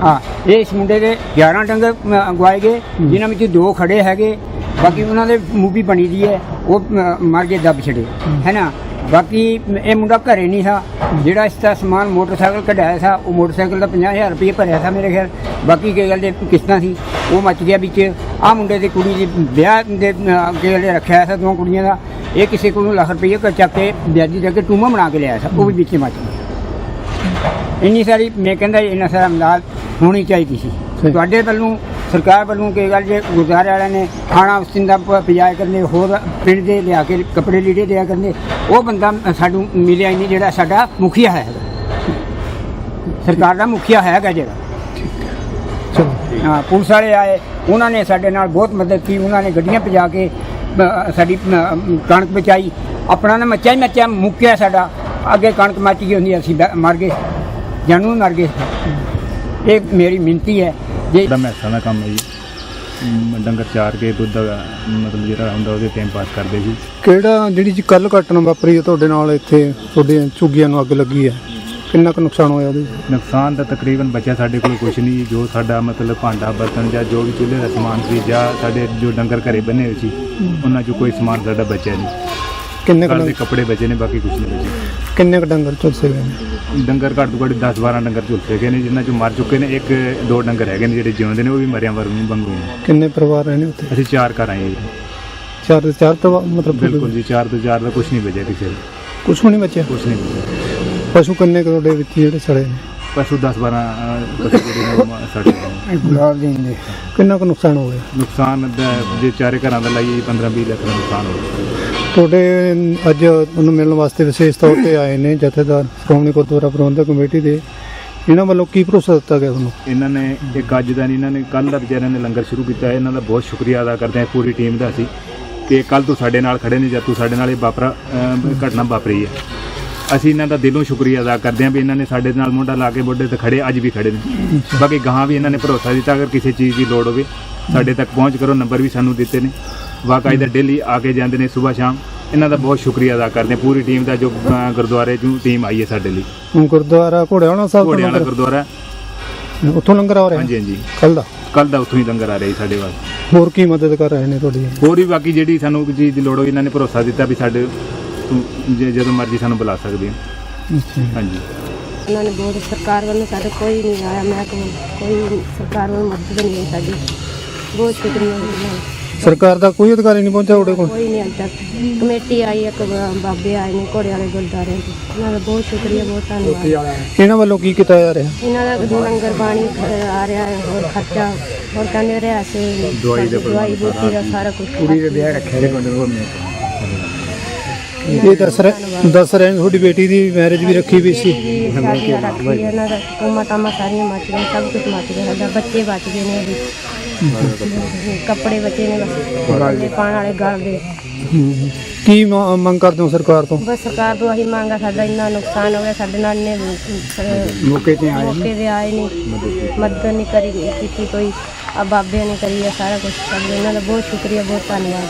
ਹਾਂ ਇਹ ਇਸ ਮੁੰਡੇ ਦੇ 11 ਡੰਗਰ ਅਮ, ਅਗਵਾਏ ਗਏ ਜਿਨ੍ਹਾਂ ਵਿੱਚ ਦੋ ਖੜੇ ਹੈਗੇ ਬਾਕੀ ਉਹਨਾਂ ਦੇ ਮੂਵੀ ਬਣੀ ਦੀ ਹੈ ਉਹ ਮਰ ਕੇ ਦੱਬ ਛੜੇ ਹੈ ਨਾ? ਬਾਕੀ ਇਹ ਮੁੰਡਾ ਘਰੇ ਨਹੀਂ ਥਾ। ਜਿਹੜਾ ਇਸ ਦਾ ਸਮਾਨ ਮੋਟਰਸਾਈਕਲ ਕਢਾਇਆ ਸੀ ਉਹ ਮੋਟਰਸਾਈਕਲ ਦਾ 50000 ਰੁਪਏ ਭਰਿਆ ਸੀ ਮੇਰੇ ਖਿਆਲ। ਬਾਕੀ ਕੀ ਗੱਲ ਦੇ ਕਿਸ਼ਤਾਂ ਸੀ, ਉਹ ਮੱਚ ਗਿਆ ਵਿੱਚ। ਆ ਮੁੰਡੇ ਦੀ ਕੁੜੀ ਦੇ ਵਿਆਹ ਦੇ ਅੱਗੇ ਰੱਖਿਆ ਸੀ ਦੋ ਕੁੜੀਆਂ ਦਾ, ਇਹ ਕਿਸੇ ਕੋਲੋਂ ਲੱਖ ਰੁਪਏ ਕਰ ਚੱਕ ਕੇ ਵਿਆਜੀ ਜਾ ਕੇ ਟੂਮਾ ਬਣਾ ਕੇ ਲਿਆਇਆ ਸੀ ਉਹ ਵੀ ਵਿੱਚ ਮੱਚ ਗਿਆ। ਇੰਨੀ ਸਾਰੀ, ਮੈਂ ਕਹਿੰਦਾ ਇੰਨਾ ਸਾਰਾ ਮਦਦ ਹੋਣੀ ਚਾਹੀਦੀ ਸੀ। ਤੁਹਾਡੇ ਵੱਲੋਂ ਸਰਕਾਰ ਵੱਲੋਂ ਕੀ ਗੱਲ ਜੇ ਗੁਰਦੁਆਰੇ ਵਾਲਿਆਂ ਨੇ ਖਾਣਾ ਉਸਤਿੰਦਾ ਪਿਆਇਆ ਕਰਨੇ ਹੋਰ ਪਿੰਡ ਦੇ ਲਿਆ ਕੇ ਕੱਪੜੇ ਲੀੜੇ ਦਿਆ ਕਰਨੇ ਉਹ ਬੰਦਾ ਸਾਨੂੰ ਮਿਲਿਆ ਹੀ ਨਹੀਂ ਜਿਹੜਾ ਸਾਡਾ ਮੁਖੀਆ ਹੈ। ਸਰਕਾਰ ਦਾ ਮੁਖੀਆ ਹੈਗਾ ਜਿਹੜਾ। ਹਾਂ ਪੁਲਿਸ ਵਾਲੇ ਆਏ ਉਹਨਾਂ ਨੇ ਸਾਡੇ ਨਾਲ ਬਹੁਤ ਮਦਦ ਕੀਤੀ ਉਹਨਾਂ ਨੇ ਗੱਡੀਆਂ ਭਜਾ ਕੇ ਸਾਡੀ ਕਣਕ ਬਚਾਈ। ਆਪਣਾ ਨਾ ਮੱਚਾ ਹੀ ਮੱਚਾ ਮੁੱਕਿਆ ਸਾਡਾ। ਅੱਗੇ ਕਣਕ ਮੱਚ ਗਈ ਹੁੰਦੀ ਅਸੀਂ ਮਰ ਗਏ। ਜਾਨੂ ਮਰ ਗਏ। ਇਹ ਮੇਰੀ ਮਿੰਤੀ ਹੈ। ਜੇ ਦਾ ਮੈਸਾਂ ਦਾ ਕੰਮ ਹੈ ਜੀ ਡੰਗਰ ਚਾਰ ਕੇ ਦੁੱਧ ਦਾ ਮਤਲਬ ਜਿਹੜਾ ਹੁੰਦਾ ਉਹਦੇ ਟਾਈਮ ਪਾਸ ਕਰਦੇ ਸੀ। ਕਿਹੜਾ ਜਿਹੜੀ ਜੀ ਕੱਲ ਘਟਨਾ ਵਾਪਰੀ ਹੈ ਤੁਹਾਡੇ ਨਾਲ ਇੱਥੇ ਤੁਹਾਡੇ ਝੁੱਗੀਆਂ ਨੂੰ ਅੱਗ ਲੱਗੀ ਹੈ ਕਿੰਨਾ ਕੁ ਨੁਕਸਾਨ ਹੋਇਆ ਉਹਦੇ? ਨੁਕਸਾਨ ਤਾਂ ਤਕਰੀਬਨ ਬਚਿਆ ਸਾਡੇ ਕੋਲ ਕੁਝ ਨਹੀਂ ਜੋ ਸਾਡਾ ਮਤਲਬ ਭਾਂਡਾ ਬਰਤਨ ਜਾਂ ਜੋ ਵੀ ਚੁੱਲ੍ਹੇ ਦਾ ਸਮਾਨ ਸੀ ਜਾਂ ਸਾਡੇ ਜੋ ਡੰਗਰ ਘਰੇ ਬੰਨੇ ਹੋਏ ਸੀ ਉਹਨਾਂ 'ਚੋਂ ਕੋਈ ਸਮਾਨ ਸਾਡਾ ਬਚਿਆ ਨਹੀਂ। ਕਿੰਨੇ ਕੁ ਘਰ ਦੇ ਡੰਗਰ? ਕੱਪੜੇ ਬਚੇ ਨੇ ਬਾਕੀ ਕੁਝ ਨਹੀਂ ਬਚੇ। ਕਿੰਨੇ ਕੁ ਡੰਗਰ ਝੁਲਸੇ ਗਏ ਨੇ? ਡੰਗਰ ਘੱਟ ਤੋਂ ਘੱਟ 10 12 ਡੰਗਰ ਝੁਲਸੇ ਗਏ ਨੇ ਜਿਨ੍ਹਾਂ 'ਚੋਂ ਮਰ ਚੁੱਕੇ ਨੇ। ਇੱਕ ਦੋ ਡੰਗਰ ਹੈਗੇ ਨੇ ਜਿਹੜੇ ਜਿਉਂਦੇ ਨੇ ਉਹ ਵੀ ਮਰਿਆਂ ਵਰ ਨੂੰ ਬੰਗੂ ਨੇ। ਕਿੰਨੇ ਪਰਿਵਾਰ ਰਹਿੰਦੇ ਉੱਥੇ? ਅਸੀਂ ਚਾਰ ਘਰ ਆਏ ਜੀ। ਚਾਰ ਦੇ ਚਾਰ ਪਰਿਵਾਰ ਮਤਲਬ ਬਿਲਕੁਲ ਜੀ ਚਾਰ ਤੋਂ ਚਾਰ ਦਾ ਕੁਝ ਨਹੀਂ ਬਚਿਆ ਕਿਸੇ ਦਾ। ਕੁਝ ਨਹੀਂ ਬਚਿਆ? ਕੁਝ ਨਹੀਂ ਬਚਿਆ। ਪਸ਼ੂ ਕਿੰਨੇ ਕੁ ਤੁਹਾਡੇ ਵਿੱਚ ਜਿਹੜੇ ਸੜੇ ਨੇ? ਪਸ਼ੂ 10 12 ਪਸ਼ੂ ਜਿਹੜੇ ਨੇ ਉਹ ਮ- ਸਾਡੇ ਨੇ। ਗੁਲਾਬ ਦੇਂਦੇ ਕਿੰਨਾ ਕੁ ਨੁਕਸਾਨ ਹੋ ਗਿਆ? ਨੁਕਸਾਨ ਦਾ ਜੇ ਚਾਰੇ ਘਰਾਂ ਦਾ ਲਾਈਏ 15 20 ਲੱਖ ਦਾ ਨੁਕਸਾਨ ਹੋ ਗਿਆ। ਤੁਹਾਡੇ ਅੱਜ ਤੁਹਾਨੂੰ ਮਿਲਣ ਵਾਸਤੇ ਵਿਸ਼ੇਸ਼ ਤੌਰ ਤੇ ਆਏ ਨੇ ਜਥੇਦਾਰ, ਸ਼੍ਰੋਮਣੀ ਗੁਰਦੁਆਰਾ ਪ੍ਰਬੰਧਕ ਕਮੇਟੀ ਦੇ। ਇਹਨਾਂ ਵੱਲੋਂ ਕੀ ਭਰੋਸਾ ਦਿੱਤਾ ਗਿਆ ਤੁਹਾਨੂੰ? ਇਹਨਾਂ ਨੇ ਇੱਕ ਅੱਜ ਦਾ ਨਹੀਂ, ਇਹਨਾਂ ਨੇ ਕੱਲ ਦਾ ਵਿਚਾਰਿਆਂ ਨੇ ਲੰਗਰ ਸ਼ੁਰੂ ਕੀਤਾ ਹੈ। ਇਹਨਾਂ ਦਾ ਬਹੁਤ ਸ਼ੁਕਰੀਆ ਅਦਾ ਕਰਦੇ ਹਾਂ ਪੂਰੀ ਟੀਮ ਦਾ ਅਸੀਂ। ਕਿ ਕੱਲ ਤੋਂ ਸਾਡੇ ਨਾਲ ਖੜੇ ਨੇ, ਜਦ ਤੋਂ ਸਾਡੇ ਨਾਲ ਇਹ ਵਾਪਰਾ ਘਟਨਾ ਵਾਪਰੀ ਹੈ। ਅਸੀਂ ਇਹਨਾਂ ਦਾ ਦਿਲੋਂ ਸ਼ੁਕਰੀਆ ਅਦਾ ਕਰਦੇ ਹਾਂ ਵੀ ਇਹਨਾਂ ਨੇ ਸਾਡੇ ਨਾਲ ਮੁੰਡਾ ਲਾ ਕੇ ਮੋਢੇ ਤੇ ਖੜੇ, ਅੱਜ ਵੀ ਖੜੇ ਨੇ। ਬਾਕੀ ਗਾਹਾਂ ਵੀ ਇਹਨਾਂ ਨੇ ਭਰੋਸਾ ਦਿੱਤਾ, ਅਗਰ ਕਿਸੇ ਚੀਜ਼ ਦੀ ਲੋੜ ਹੋਵੇ, ਸਾਡੇ ਤੱਕ ਪਹੁੰਚ ਕਰੋ, ਨੰਬਰ ਵੀ ਸਾਨੂੰ ਦਿੱਤੇ ਨੇ। ਵਾਕਾਇਦਾ ਡੇਲੀ ਆ ਕੇ ਜਾਂਦੇ ਨੇ ਸਵੇਰ ਸ਼ਾਮ। ਇਹਨਾਂ ਦਾ ਬਹੁਤ ਸ਼ੁਕਰੀਆ ਅਦਾ ਕਰਦੇ ਹਾਂ। ਪੂਰੀ ਟੀਮ ਦਾ ਜੋ ਅ, ਗੁਰਦੁਆਰੇ ਚੋਂ ਟੀਮ ਆਈ ਹੈ ਸਾਡੇ ਲਈ। ਗੁਰਦੁਆਰਾ ਘੋੜਿਆਣਾ ਸਾਹਿਬ ਤੋਂ ਘੋੜਿਆਂ ਵਾਲਾ ਲੰਗਰ? ਗੁਰਦੁਆਰਾ। ਉੱਥੋਂ ਲੰਗਰ ਆ ਰਿਹਾ? ਹਾਂਜੀ ਹਾਂਜੀ। ਕੱਲ ਦਾ? ਕੱਲ ਦਾ ਉੱਥੋਂ ਹੀ ਲੰਗਰ ਆ ਰਿਹਾ ਜੀ ਸਾਡੇ ਵਾਸਤੇ ਹੋਰ ਕੀ ਮਦਦ ਕਰ ਰਹੇ ਨੇ ਤੁਹਾਡੀ? ਹੋਰ ਵੀ ਬਾਕੀ ਜਿਹੜੀ ਸਾਨੂੰ ਕੋਈ ਚੀਜ਼ ਦੀ ਲੋੜ ਹੋਈ ਇਹਨਾਂ ਨੇ ਭਰੋਸਾ ਦਿੱਤਾ ਵੀ ਸਾਡੇ ਤੂੰ ਜੇ- ਜਦੋਂ ਮਰਜ਼ੀ ਸਾਨੂੰ ਬੁਲਾ ਸਕਦੇ ਹੋ ਅੱਛਾ ਹਾਂਜੀ। ਉਹਨਾਂ ਨੇ ਬਹੁਤ ਸਰਕਾਰ ਵੱਲੋਂ ਸਾਡੇ ਕੋਈ ਨਹੀਂ ਆਇਆ। ਮੈਂ ਕੋਈ ਕੋਈ ਸਰਕਾਰ ਵੱਲੋਂ ਮਦਦ ਨਹੀਂ ਹੋਈ ਸਾਡੀ। ਬਹੁਤ ਸ਼ੁਕਰੀਆ। ਸਰਕਾਰ ਦਾ ਕੋਈ ਅਧਿਕਾਰੀ ਨਹੀਂ ਪਹੁੰਚਿਆ ਤੁਹਾਡੇ ਕੋਲ? ਕੋਈ ਨਹੀਂ ਅਜੇ ਤੱਕ। ਕਮੇਟੀ ਆਈ ਇੱਕ ਬਾਬੇ ਆਏ ਨੇ ਘੋੜੇ ਵਾਲੇ ਗੁਰਦਾਰੇ ਦੇ ਉਹਨਾਂ ਦਾ ਬਹੁਤ ਸ਼ੁਕਰੀਆ ਬਹੁਤ ਧੰਨਵਾਦ। ਇਹਨਾਂ ਵੱਲੋਂ ਕੀ ਕੀਤਾ ਜਾ ਰਿਹਾ? ਇਹਨਾਂ ਦਾ ਲੰਗਰ ਪਾਣੀ ਖ- ਆ ਰਿਹਾ ਹੈ ਹੋਰ ਖਰਚਾ ਹੋਰ ਕਹਿੰਦੇ ਰਿਹਾ ਸੇ। ਦਵਾਈ ਦੇ ਦਵਾਈ ਬੂਟੀ ਦਾ ਸਾਰਾ ਕੁਝ ਕੁੜੀ ਦੇ ਵਿਆਹ ਰੱਖਿਆ ਇਹ ਦੱਸ ਰਹੇ ਦੱਸ ਰਹੇ ਨੇ ਤੁਹਾਡੀ ਬੇਟੀ ਦੀ ਮੈਰਿਜ ਵੀ ਰੱਖੀ ਵੀ ਸੀ। ਸਾਰੀਆਂ ਰੱਖੀ ਹੈ, ਇਹਨਾਂ ਦਾ ਟੋਮਾ ਟਾਮਾ ਸਾਰੀਆਂ ਮੱਚ ਗਈਆਂ ਸਭ ਕੁਝ ਮੱਚ ਗਿਆ ਸਾਡਾ ਬੱਚੇ ਬਚ ਗਏ ਨੇ ਇਹਦੇ ਕੱਪੜੇ ਬਚੇ ਨੇ ਬਸ। ਦੇ ਪਾਣ ਵਾਲੇ ਗਲ ਦੇ। ਕੀ ਮ- ਮੰਗ ਕਰਦੇ ਹੋ ਸਰਕਾਰ ਤੋਂ? ਬਸ ਸਰਕਾਰ ਤੋਂ ਅਸੀਂ ਮੰਗਾ ਸਾਡਾ ਇੰਨਾ ਨੁਕਸਾਨ ਹੋ ਗਿਆ ਸਾਡੇ ਨਾਲ ਨੇ ਮੌਕੇ ਤੇ ਆਏ ਮੌਕੇ ਤੇ ਆਏ ਨਹੀਂ ਮਦਦ ਨਹੀਂ ਕਰੀ ਕੀਤੀ ਕੋਈ। ਆ ਬਾਬਿਆਂ ਨੇ ਕਰੀ ਹੈ ਸਾਰਾ ਕੁਝ ਸਾਡੇ ਇਹਨਾਂ ਦਾ ਬਹੁਤ ਸ਼ੁਕਰੀਆ ਬਹੁਤ ਧੰਨਵਾਦ।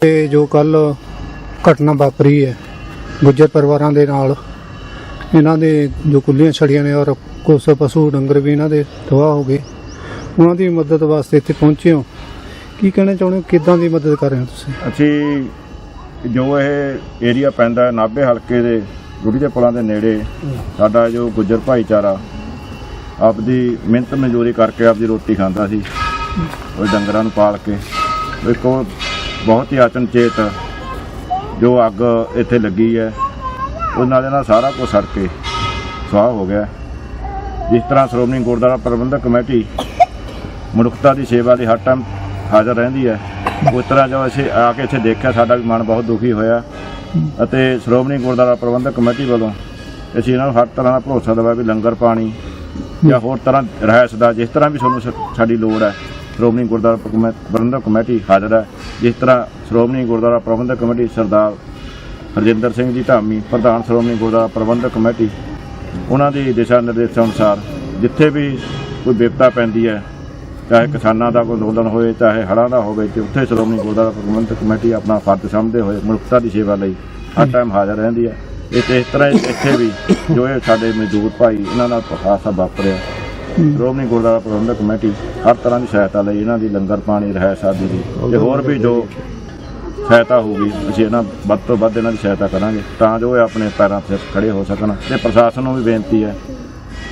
ਤੇ ਜੋ ਕੱਲ ਘਟਨਾ ਵਾਪਰੀ ਹੈ ਗੁੱਜਰ ਪਰਿਵਾਰਾਂ ਦੇ ਨਾਲ ਇਹਨਾਂ ਦੇ ਜੋ ਕੁੱਲੀਆਂ ਛੜੀਆਂ ਨੇ ਔਰ ਕੁਝ ਪਸ਼ੂ ਡੰਗਰ ਵੀ ਇਹਨਾਂ ਦੇ ਤਬਾਹ ਹੋ ਗਏ। ਉਹਨਾਂ ਦੀ ਮਦਦ ਵਾਸਤੇ ਇੱਥੇ ਪਹੁੰਚੇ ਹੋ। ਕੀ ਕਹਿਣਾ ਚਾਹੁੰਦੇ ਹੋ? ਕਿੱਦਾਂ ਦੀ ਮਦਦ ਕਰ ਰਹੇ ਹੋ ਤੁਸੀਂ? ਅਸੀਂ ਜੋ ਇਹ ਏਰੀਆ ਪੈਂਦਾ ਨਾਭੇ ਹਲਕੇ ਦੇ ਗੁੜੀ ਦੇ ਪੁਲਾਂ ਦੇ ਨੇੜੇ, ਸਾਡਾ ਜੋ ਗੁੱਜਰ ਭਾਈਚਾਰਾ, ਆਪਦੀ ਮਿਹਨਤ ਮਜ਼ਦੂਰੀ ਕਰਕੇ ਆਪਦੀ ਰੋਟੀ ਖਾਂਦਾ ਸੀ, ਉਹ ਡੰਗਰਾਂ ਨੂੰ ਪਾਲ ਕੇ। ਵੇਖੋ ਬਹੁਤ ਹੀ ਅਚਨਚੇਤ ਜੋ ਅੱਗ ਇੱਥੇ ਲੱਗੀ ਹੈ ਉਹਨਾਂ ਦੇ ਨਾਲ ਸਾਰਾ ਕੁਝ ਸੜ ਕੇ ਸੁਆਹ ਹੋ ਗਿਆ। ਜਿਸ ਤਰ੍ਹਾਂ ਸ਼੍ਰੋਮਣੀ ਗੁਰਦੁਆਰਾ ਪ੍ਰਬੰਧਕ ਕਮੇਟੀ ਮਨੁੱਖਤਾ ਦੀ ਸੇਵਾ ਲਈ ਹਰ ਟਾਈਮ ਹਾਜ਼ਰ ਰਹਿੰਦੀ ਹੈ, ਉਸ ਤਰ੍ਹਾਂ ਜਦੋਂ ਅਸੀਂ ਆ ਕੇ ਇੱਥੇ ਦੇਖਿਆ, ਸਾਡਾ ਵੀ ਮਨ ਬਹੁਤ ਦੁਖੀ ਹੋਇਆ ਅਤੇ ਸ਼੍ਰੋਮਣੀ ਗੁਰਦੁਆਰਾ ਪ੍ਰਬੰਧਕ ਕਮੇਟੀ ਵੱਲੋਂ ਅਸੀਂ ਇਹਨਾਂ ਨੂੰ ਹਰ ਤਰ੍ਹਾਂ ਦਾ ਭਰੋਸਾ ਦਵਾ ਵੀ ਲੰਗਰ ਪਾਣੀ ਜਾਂ ਹੋਰ ਤਰ੍ਹਾਂ ਰਹਿਸ ਦਾ, ਜਿਸ ਤਰ੍ਹਾਂ ਵੀ ਤੁਹਾਨੂੰ ਸਾਡੀ ਲੋੜ ਹੈ, ਸ਼੍ਰੋਮਣੀ ਗੁਰਦੁਆਰਾ ਪ੍ਰਬੰਧਕ ਕਮੇਟੀ ਹਾਜ਼ਰ ਹੈ। ਜਿਸ ਤਰ੍ਹਾਂ ਸ਼੍ਰੋਮਣੀ ਗੁਰਦੁਆਰਾ ਪ੍ਰਬੰਧਕ ਕਮੇਟੀ ਸਰਦਾਰ ਹਰਜਿੰਦਰ ਸਿੰਘ ਜੀ ਧਾਮੀ, ਪ੍ਰਧਾਨ ਸ਼੍ਰੋਮਣੀ ਗੁਰਦੁਆਰਾ ਪ੍ਰਬੰਧਕ ਕਮੇਟੀ ਉਹਨਾਂ ਦੇ ਦਿਸ਼ਾ ਨਿਰਦੇਸ਼ਾਂ ਅਨੁਸਾਰ ਜਿੱਥੇ ਵੀ ਕੋਈ ਵਿਪਤਾ ਪੈਂਦੀ ਹੈ, ਚਾਹੇ ਕਿਸਾਨਾਂ ਦਾ ਕੋਈ ਅੰਦੋਲਨ ਹੋਵੇ ਚਾਹੇ ਹੜ੍ਹਾਂ ਦਾ ਹੋਵੇ, ਤੇ ਉੱਥੇ ਸ਼੍ਰੋਮਣੀ ਗੁਰਦੁਆਰਾ ਪ੍ਰਬੰਧਕ ਕਮੇਟੀ ਆਪਣਾ ਫਰਜ਼ ਸਮਝਦੇ ਹੋਏ ਮਨੁੱਖਤਾ ਦੀ ਸੇਵਾ ਲਈ ਹਰ ਟਾਈਮ ਹਾਜ਼ਰ ਰਹਿੰਦੀ ਹੈ। ਇਸੇ ਤਰ੍ਹਾਂ ਇੱਥੇ ਵੀ ਜੋ ਇਹ ਸਾਡੇ ਮਜ਼ਦੂਰ ਭਾਈ, ਇਹਨਾਂ ਨਾਲ ਹਾਦਸਾ ਵਾਪਰਿਆ। ਸ਼੍ਰੋਮਣੀ ਗੁਰਦੁਆਰਾ ਪ੍ਰਬੰਧਕ ਕਮੇਟੀ ਹਰ ਤਰ੍ਹਾਂ ਦੀ ਸਹਾਇਤਾ ਲਈ ਇਹਨਾਂ ਦੀ ਲੰਗਰ ਪਾਣੀ ਰਹਿ ਸਾਦੀ ਦੀ। ਤੇ ਹੋਰ ਵੀ ਜੋ ਸਹਾਇਤਾ ਹੋਊਗੀ ਅਸੀਂ ਇਹਨਾਂ ਵੱਧ ਤੋਂ ਵੱਧ ਇਹਨਾਂ ਦੀ ਸਹਾਇਤਾ ਕਰਾਂਗੇ ਤਾਂ ਜੋ ਇਹ ਆਪਣੇ ਪੈਰਾਂ ਤੇ ਖੜੇ ਹੋ ਸਕਣ। ਤੇ ਪ੍ਰਸ਼ਾਸਨ ਨੂੰ ਵੀ ਬੇਨਤੀ ਹੈ,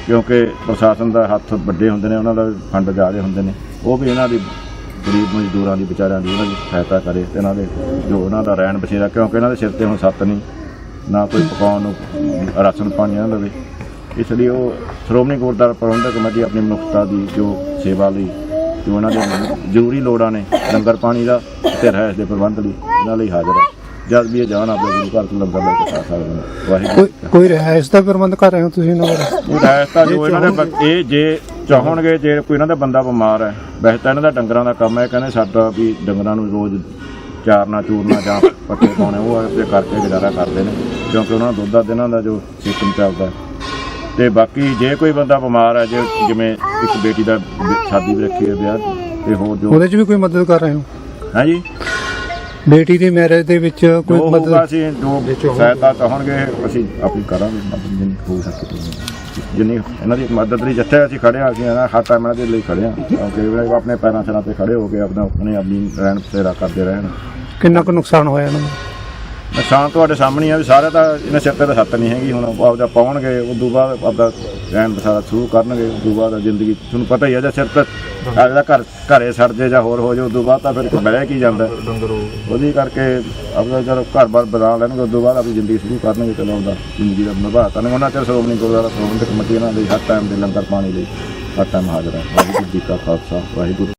ਕਿਉਂਕਿ ਪ੍ਰਸ਼ਾਸਨ ਦਾ ਹੱਥ ਵੱਡੇ ਹੁੰਦੇ ਨੇ, ਉਹਨਾਂ ਦਾ ਫੰਡ ਜ਼ਿਆਦਾ ਹੁੰਦੇ ਨੇ। ਉਹ ਵੀ ਇਹਨਾਂ ਦੀ ਗਰੀਬ ਮਜ਼ਦੂਰਾਂ ਦੀ, ਵਿਚਾਰਿਆਂ ਦੀ ਉਹਨਾਂ ਦੀ ਸਹਾਇਤਾ ਕਰੇ ਤੇ ਇਹਨਾਂ ਦੇ ਜੋ ਉਹਨਾਂ ਦਾ ਰਹਿਣ ਬਸੇਰਾ, ਕਿਉਂਕਿ ਇਹਨਾਂ ਦੇ ਸਿਰ ਤੇ ਹੁਣ ਸੱਤ ਨਹੀਂ, ਨਾ ਕੋਈ ਪਕਾਉਣ ਨੂੰ ਰਾਸ਼ਨ ਪਾਣੀ ਇਹਨਾਂ ਦੇ ਇਸ ਲਈ ਉਹ ਸ਼੍ਰੋਮਣੀ ਗੁਰਦੁਆਰਾ ਪ੍ਰਬੰਧਕ ਕਮੇਟੀ ਆਪਣੀ ਮਨੁੱਖਤਾ ਦੀ ਜੋ ਸੇਵਾ ਲਈ ਕਿ ਉਹਨਾਂ ਦੇ ਜ਼ਰੂਰੀ ਲੋੜਾਂ ਨੇ ਲੰਗਰ ਪਾਣੀ ਦਾ ਤੇ ਰਹਿਸ਼ ਦੇ ਪ੍ਰਬੰਧ ਲਈ ਇਹਨਾਂ ਲਈ ਹਾਜ਼ਰ ਹੈ। ਜਦ ਵੀ ਇਹ ਜਾਣ ਆਪਣੇ ਗੁਰੂ ਘਰ ਤੋਂ ਲੰਗਰ ਲੈ ਕੇ ਖਾ ਸਕਦੇ ਨੇ। ਵਾਹਿਗੁਰੂ ਕੋਈ ਕੋਈ ਦਾ ਪ੍ਰਬੰਧ ਕਰ ਰਹੇ ਹੋ ਤੁਸੀਂ ਇਹਨਾਂ ਇਹ ਰਹਿਸ਼ ਤਾਂ ਜੋ ਇਹਨਾਂ ਦੇ ਇਹ ਜੇ ਚਾਹਣਗੇ ਜੇ ਕੋਈ ਇਹਨਾਂ ਦਾ ਬੰਦਾ ਬਿਮਾਰ ਹੈ ਵੈਸੇ ਤਾਂ ਇਹਨਾਂ ਦਾ ਡੰਗਰਾਂ ਦਾ ਕੰਮ ਹੈ ਕਹਿੰਦੇ ਸਾਡਾ ਵੀ ਡੰਗਰਾਂ ਨੂੰ ਰੋਜ਼ ਚਾਰਨਾ ਚੂਰਨਾ ਜਾਂ ਪੱਠੇ ਪਾਉਣੇ ਉਹ ਆਪੇ ਕਰਕੇ ਗੁਜ਼ਾਰਾ ਕਰਦੇ ਨੇ ਕਿਉਂਕਿ ਉਹਨਾਂ ਦਾ ਦੁੱਧ ਦਾ ਇਹਨਾਂ ਦਾ ਜੋ ਸਿਸਟਮ ਚੱਲਦਾ ਤੇ ਬਾਕੀ ਜੇ ਕੋਈ ਬੰਦਾ ਬਿਮਾਰ ਹੈ ਜੇ ਜਿਵੇਂ ਇੱਕ ਬੇਟੀ ਦਾ ਵਿ- ਸ਼ਾਦੀ ਵੀ ਰੱਖੀ ਹੈ ਵਿਆਹ ਤੇ ਹੋਰ ਜੋ ਉਹਦੇ 'ਚ ਵੀ ਕੋਈ ਮਦਦ ਕਰ ਰਹੇ ਹੋ? ਹੈ ਜੀ? ਬੇਟੀ ਦੀ ਮੈਰਿਜ ਦੇ ਵਿੱਚ ਜੋ ਕੋਈ ਹੋਊਗਾ ਮਦਦ ਅਸੀਂ ਜੋ ਸਹਾਇਤਾ ਚਾਹਣਗੇ ਅਸੀਂ ਆਪਣੀ ਕਰਾਂਗੇ ਮਦਦ ਜਿੰਨੀ ਹੋ ਸਕੇ ਜਿੰਨੀ ਇਹਨਾਂ ਦੀ ਮਦਦ ਲਈ ਜਿੱਥੇ ਅਸੀਂ ਖੜੇ ਹਾਂ ਅਸੀਂ ਇਹਨਾਂ ਹਰ ਟਾਈਮ ਇਹਨਾਂ ਦੇ ਲਈ ਖੜੇ ਹਾਂ। ਕਿਉਂਕਿ ਇਹ ਆਪਣੇ ਪੈਰਾਂ ਸਿਰਾਂ ਤੇ ਖੜੇ ਹੋ ਕੇ ਆਪਣਾ ਆਪਣੇ ਆਪਣੀ ਰਹਿਣ ਬਸੇਰਾ ਕਰਦੇ ਰਹਿਣ। ਕਿੰਨਾ ਕੁ ਨੁਕਸਾਨ ਹੋਇਆ ਇਹਨਾਂ ਦਾ ਨੁਕਸਾਨ ਤੁਹਾਡੇ ਸਾਹਮਣੇ ਆ ਵੀ ਸਾਰੇ ਤਾਂ ਇਹਨਾਂ ਸਿਰ ਤੇ ਤਾਂ ਸੱਤ ਨਹੀਂ ਹੈਗੀ ਹੁਣ ਉਹ ਆਪਦਾ ਪਾਉਣਗੇ ਉਸ ਤੋਂ ਬਾਅਦ ਆਪਦਾ ਰਹਿਣ ਬਸੇਰਾ ਸ਼ੁਰੂ ਕਰਨਗੇ ਉਸ ਤੋਂ ਬਾਅਦ ਜ਼ਿੰਦਗੀ ਤੁਹਾਨੂੰ ਪਤਾ ਹੀ ਹੈ ਜੇ ਸਿਰ ਤੇ ਆਪਦਾ ਘਰ ਘਰੇ ਸੜ ਜੇ ਜਾਂ ਹੋਰ ਹੋ ਜੇ ਉਸ ਤੋਂ ਬਾਅਦ ਤਾਂ ਫਿਰ ਬਹਿ ਕੀ ਜਾਂਦਾ। ਉਹਦੀ ਕਰਕੇ ਆਪਦਾ ਜਦੋਂ ਘਰ-ਬਾਰ ਬਣਾ ਲੈਣਗੇ ਉਸ ਤੋਂ ਬਾਅਦ ਆਪਣੀ ਜ਼ਿੰਦਗੀ ਸ਼ੁਰੂ ਕਰਨਗੇ ਚਲੋ ਆਪਦਾ ਜ਼ਿੰਦਗੀ ਦਾ ਨਿਭਾ ਕਰਨਗੇ ਉਹਨਾਂ ਚਿਰ ਸ਼੍ਰੋਮਣੀ ਗੁਰਦੁਆਰਾ ਪ੍ਰਬੰਧਕ ਕਮੇਟੀ ਇਹਨਾਂ ਲਈ ਹਰ ਟਾਈਮ ਦੇ ਲੰਗਰ ਪਾਣੀ ਲਈ ਹਰ ਟਾਈਮ ਹਾਜ਼ਰ ਹੈ ਵਾਹਿਗੁਰੂ ਜੀ ਕਾ ਖਾਲਸਾ ਵਾਹਿਗੁਰੂ